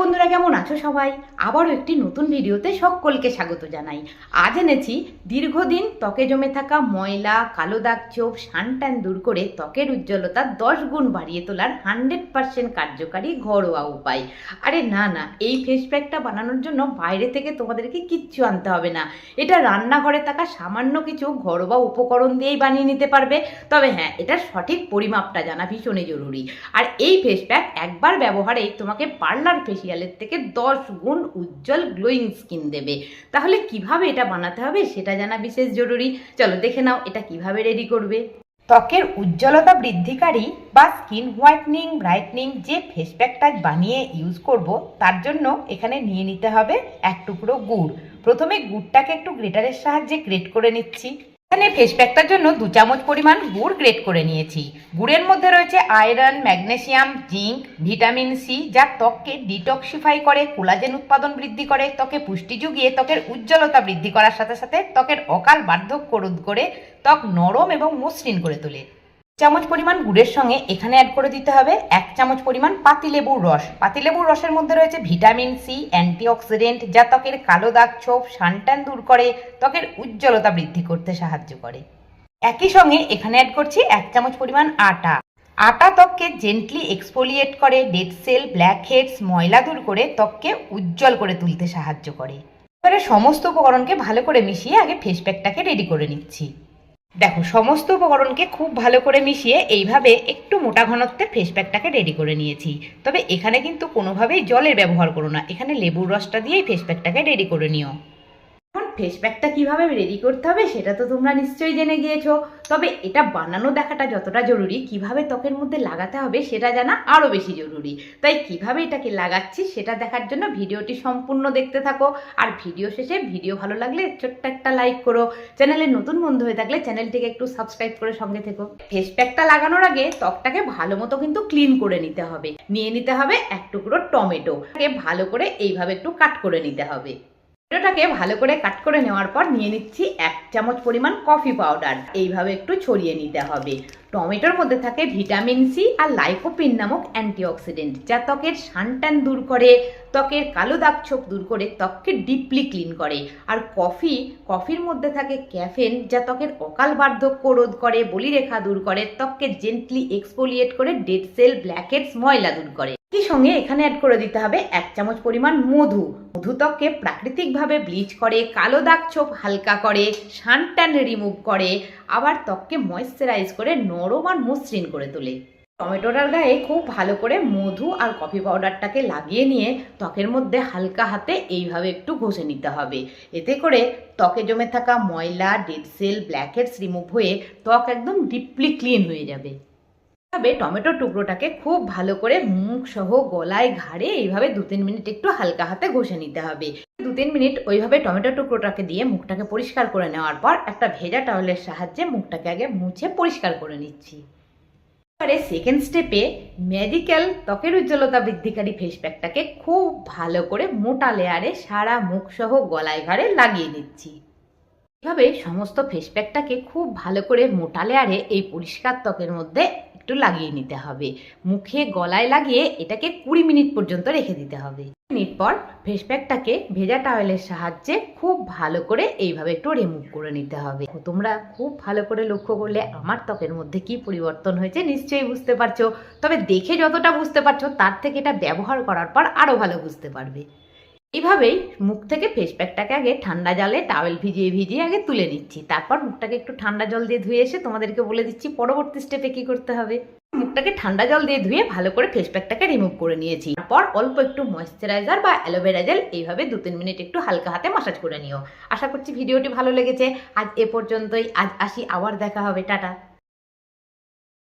বন্ধুরা, কেমন আছো সবাই? আবারও একটি নতুন ভিডিওতে সকলকে স্বাগত জানাই। আজ এনেছি দীর্ঘদিন ত্বকে জমে থাকা ময়লা, কালো দাগ চোখ সানট্যান দূর করে ত্বকের উজ্জ্বলতা দশ গুণ বাড়িয়ে তোলার হান্ড্রেড পার্সেন্ট কার্যকারী ঘরোয়া উপায়। আরে না না, এই ফেস প্যাকটা বানানোর জন্য বাইরে থেকে তোমাদেরকে কিচ্ছু আনতে হবে না। এটা রান্নাঘরে থাকা সামান্য কিছু ঘরোয়া উপকরণ দিয়েই বানিয়ে নিতে পারবে। তবে হ্যাঁ এটার সঠিক পরিমাপটা জানা ভীষণই জরুরি। আর এই ফেস প্যাক একবার ব্যবহারেই তোমাকে পার্লার ফেসিয়ালের থেকে দশ গুণ উজ্জ্বল গ্লোয়িং স্কিন দেবে। তাহলে কীভাবে এটা বানাতে হবে সেটা জানা বিশেষ জরুরি। চলো দেখে নাও এটা কীভাবে রেডি করবে। ত্বকের উজ্জ্বলতা বৃদ্ধিকারী বা স্কিন হোয়াইটনিং ব্রাইটনিং যে ফেস প্যাকটা বানিয়ে ইউজ করব, তার জন্য এখানে নিয়ে নিতে হবে এক টুকরো গুড়। প্রথমে গুড়টাকে একটু গ্রেটারের সাহায্যে গ্রেট করে নিচ্ছি। এখানে ফেস প্যাকটার জন্য দু চামচ পরিমাণ গুড় গ্রেট করে নিয়েছি। গুড়ের মধ্যে রয়েছে iron magnesium zinc vitamin C যা ত্বককে ডিটক্সিফাই করে কোলাজেন উৎপাদন বৃদ্ধি করে, ত্বকে পুষ্টি যুগিয়ে, ত্বকের উজ্জ্বলতা বৃদ্ধি করার সাথে সাথে ত্বকের অকাল বার্ধক্য রোধ করে, ত্বক নরম এবং মসৃণ করে তোলে। চামচ পরিমাণ গুড়ের সঙ্গে এখানে অ্যাড করে দিতে হবে এক চামচ পরিমাণ পাতিলেবুর রস। পাতিলেবুর রসের মধ্যে রয়েছে ভিটামিন সি, অ্যান্টিঅক্সিডেন্ট, যা ত্বকের কালো দাগ ছোপ, সানট্যান দূর করে, ত্বকের উজ্জ্বলতা বৃদ্ধি করতে সাহায্য করে। একই সঙ্গে এখানে অ্যাড করছি এক চামচ পরিমাণ আটা। আটা ত্বককে জেন্টলি এক্সফোলিয়েট করে ডেড সেল ব্ল্যাক হেডস ময়লা দূর করে ত্বককে উজ্জ্বল করে তুলতে সাহায্য করে। এবারে সমস্ত উপকরণকে ভালো করে মিশিয়ে আগে ফেস প্যাকটাকে রেডি করে নিচ্ছি। দেখো, সমস্ত উপকরণকে খুব ভালো করে মিশিয়ে এইভাবে একটু মোটা ঘনত্বের ফেস প্যাকটাকে রেডি করে নিয়েছি। তবে এখানে কিন্তু কোনোভাবেই জলের ব্যবহার করো না। এখানে লেবুর রসটা দিয়েই ফেস প্যাকটাকে রেডি করে নিও। ফেস প্যাকটা কীভাবে রেডি করতে হবে সেটা তো তোমরা নিশ্চয়ই জেনে গিয়েছো। তবে এটা বানানো দেখাটা যতটা জরুরি, কীভাবে ত্বকের মধ্যে লাগাতে হবে সেটা জানা আরও বেশি জরুরি। তাই কীভাবে এটাকে লাগাচ্ছি সেটা দেখার জন্য ভিডিওটি সম্পূর্ণ দেখতে থাকো। আর ভিডিও শেষে ভিডিও ভালো লাগলে ছোট্ট একটা লাইক করো। চ্যানেলে নতুন বন্ধু হয়ে থাকলে চ্যানেলটিকে একটু সাবস্ক্রাইব করে সঙ্গে থেকো। ফেস প্যাকটা লাগানোর আগে ত্বকটাকে ভালো মতো কিন্তু ক্লিন করে নিতে হবে। নিয়ে নিতে হবে এক টুকরো টমেটো। ভালো করে এইভাবে একটু কাট করে নিতে হবে। টমেটোটাকে ভালো করে কাট করে নেওয়ার পর নিয়ে নিচ্ছি এক চামচ পরিমাণ কফি পাউডার। এইভাবে একটু ছড়িয়ে নিতে হবে। টমেটোর মধ্যে থাকে ভিটামিন সি আর লাইকোপিন নামক অ্যান্টিঅক্সিডেন্ট। যা ত্বকের সানট্যান দূর করে, ত্বকের কালো দাগ ছোপ দূর করে, ত্বককে ডিপলি ক্লিন করে। আর কফি, কফির মধ্যে থাকে ক্যাফেন, যা ত্বকের অকাল বার্ধক্য রোধ করে, বলিরেখা দূর করে, ত্বককে জেন্টলি এক্সপোলিয়েট করে ডেড সেল ব্ল্যাকেটস ময়লা দূর করে। একই সঙ্গে এখানে অ্যাড করে দিতে হবে এক চামচ পরিমাণ মধু। মধু ত্বককে প্রাকৃতিকভাবে ব্লিচ করে, কালো দাগ ছোপ হালকা করে সানট্যান রিমুভ করে, আবার ত্বককে ময়েশ্চারাইজ করে নরম আর মসৃণ করে তোলে। টমেটোটার গায়ে খুব ভালো করে মধু আর কফি পাউডারটাকে লাগিয়ে নিয়ে ত্বকের মধ্যে হালকা হাতে এইভাবে একটু ঘষে নিতে হবে। এতে করে ত্বকে জমে থাকা ময়লা ডেড সেল ব্ল্যাকহেডস রিমুভ হয়ে ত্বক একদম ডিপলি ক্লিন হয়ে যাবে। এইভাবে টমেটোর টুকরোটাকে খুব ভালো করে মুখ সহ গলায় ঘাড়ে এইভাবে দু তিন মিনিট একটু হালকা হাতে ঘষে নিতে হবে। দু তিন মিনিট ওইভাবে টমেটো টুকরোটাকে দিয়ে মুখটাকে পরিষ্কার করে নেওয়ার পর একটা ভেজা টাওয়েলের সাহায্যে মুখটাকে আগে মুছে পরিষ্কার করে নিচ্ছি। এবারে সেকেন্ড স্টেপে মেডিকেল ত্বকের উজ্জ্বলতা বৃদ্ধিকারী ফেস প্যাকটাকে খুব ভালো করে মোটা লেয়ারে সারা মুখ সহ গলায় ঘাড়ে লাগিয়ে নিচ্ছি। এভাবে সমস্ত ফেস প্যাকটাকে খুব ভালো করে মোটা লেয়ারে এই পরিষ্কার ত্বকের মধ্যে একটু লাগিয়ে নিতে হবে। মুখে, গলায় লাগিয়ে এটাকে কুড়ি মিনিট পর্যন্ত রেখে দিতে হবে। মিনিট পর ফেস প্যাকটাকে ভেজা টাওয়েলের সাহায্যে খুব ভালো করে এইভাবে একটু রিমুভ করে নিতে হবে। তোমরা খুব ভালো করে লক্ষ্য করলে আমার ত্বকের মধ্যে কি পরিবর্তন হয়েছে নিশ্চয়ই বুঝতে পারছ। তবে দেখে যতটা বুঝতে পারছ, তার থেকে এটা ব্যবহার করার পর আরও ভালো বুঝতে পারবে। এইভাবেই মুখ থেকে ফেস প্যাকটাকে আগে ঠান্ডা জলে টাওয়েল ভিজিয়ে ভিজিয়ে আগে তুলে নিচ্ছি। তারপর মুখটাকে একটু ঠান্ডা জল দিয়ে ধুয়ে এসে তোমাদেরকে বলে দিচ্ছি, পরবর্তী স্টেপে কি করতে হবে? মুখটাকে ঠান্ডা জল দিয়ে ধুয়ে ভালো করে ফেস প্যাকটাকে রিমুভ করে নিয়েছি। তারপর অল্প একটু ময়েশ্চারাইজার বা অ্যালোভেরা জেল এইভাবে দু তিন মিনিট একটু হালকা হাতে মাসাজ করে নিও। আশা করছি ভিডিওটি ভালো লেগেছে। আজ এ পর্যন্তই। আজ আসি, আবার দেখা হবে। টাটা।